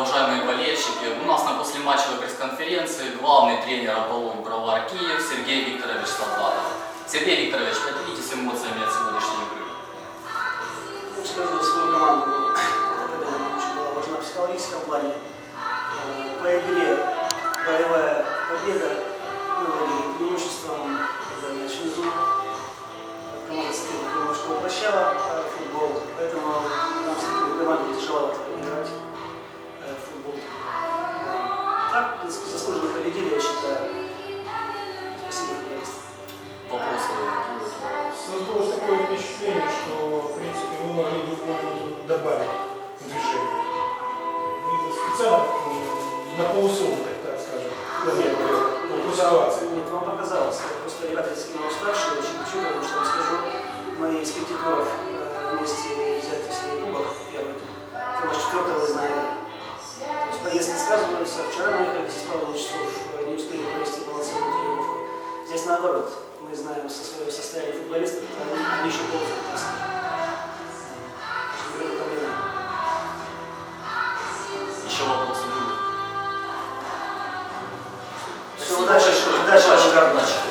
уважаемые болельщики. У нас на послематчевой пресс-конференции главный тренер Аполлон Бровар Киев Сергей Викторович Солдатов. Сергей Викторович, поделитесь эмоциями от сегодняшней игры. Ну, скажу за свою команду, победа очень была важна в психологическом плане. Э, По игре боевая победа, мы владели преимуществом, за мяч внизу. Команда соперника немножко упрощала э, футбол, поэтому нам с командами тяжеловато Мы специально м, на полусилу, так, скажем, ситуации. Нет, вам показалось. Просто ребята действительно уставшие, очень хочу, потому что вам скажу, мы из пяти туров э, вместе взять в кубок первый тур. Наш четвертый выездная игра. То есть поездки сказываются. Вчера мы ехали здесь пару часов, э, не успели провести полноценную тренировку. Здесь наоборот. Мы знаем со своего состояния футболистов, они, еще ползают. Удачи, удачи. удачи.